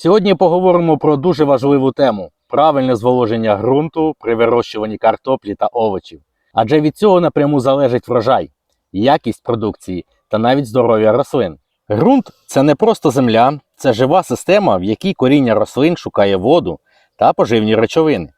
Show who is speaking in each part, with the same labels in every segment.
Speaker 1: Сьогодні поговоримо про дуже важливу тему правильне зволоження ґрунту при вирощуванні картоплі та овочів. Адже від цього напряму залежить врожай, якість продукції та навіть здоров'я рослин. Ґрунт це не просто земля, це жива система, в якій коріння рослин шукає воду та поживні речовини.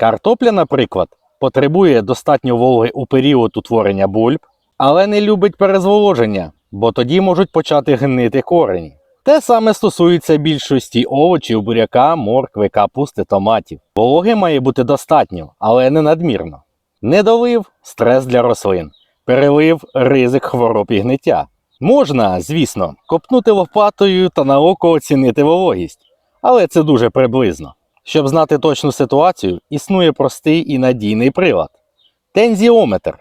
Speaker 1: Картопля, наприклад, потребує достатньо вологи у період утворення бульб, але не любить перезволоження, бо тоді можуть почати гнити корені. Те саме стосується більшості овочів, буряка, моркви, капусти, томатів. Вологи має бути достатньо, але не надмірно. Недолив стрес для рослин, перелив ризик хвороб і гниття. Можна, звісно, копнути лопатою та на око оцінити вологість, але це дуже приблизно. Щоб знати точну ситуацію, існує простий і надійний прилад тензіометр.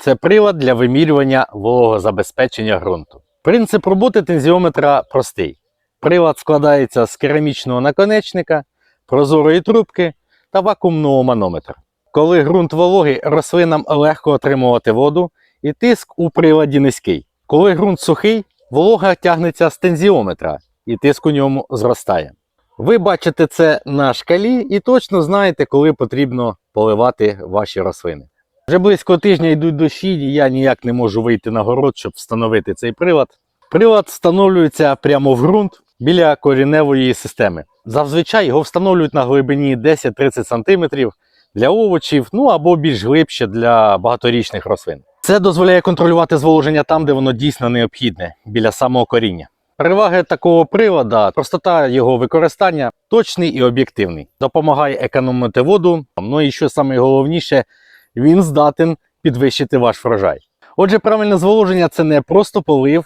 Speaker 1: Це прилад для вимірювання вологозабезпечення ґрунту. Принцип роботи тензіометра простий. Прилад складається з керамічного наконечника, прозорої трубки та вакуумного манометра. Коли ґрунт вологий, рослинам легко отримувати воду і тиск у приладі низький. Коли ґрунт сухий, волога тягнеться з тензіометра і тиск у ньому зростає. Ви бачите це на шкалі і точно знаєте, коли потрібно поливати ваші рослини. Вже близько тижня йдуть дощі, і я ніяк не можу вийти на город, щоб встановити цей прилад. Прилад встановлюється прямо в ґрунт біля коріневої системи. Зазвичай його встановлюють на глибині 10-30 см для овочів, ну або більш глибше для багаторічних рослин. Це дозволяє контролювати зволоження там, де воно дійсно необхідне, біля самого коріння. Переваги такого прилада, простота його використання точний і об'єктивний. Допомагає економити воду. Ну і що саме головніше, він здатен підвищити ваш врожай. Отже, правильне зволоження це не просто полив,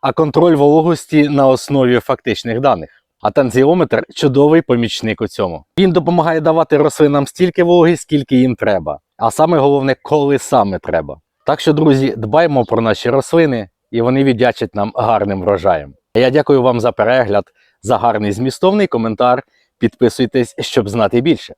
Speaker 1: а контроль вологості на основі фактичних даних. А тензіометр чудовий помічник у цьому. Він допомагає давати рослинам стільки вологи, скільки їм треба. А саме головне, коли саме треба. Так що, друзі, дбаймо про наші рослини, і вони віддячать нам гарним врожаєм. Я дякую вам за перегляд, за гарний змістовний коментар. Підписуйтесь, щоб знати більше.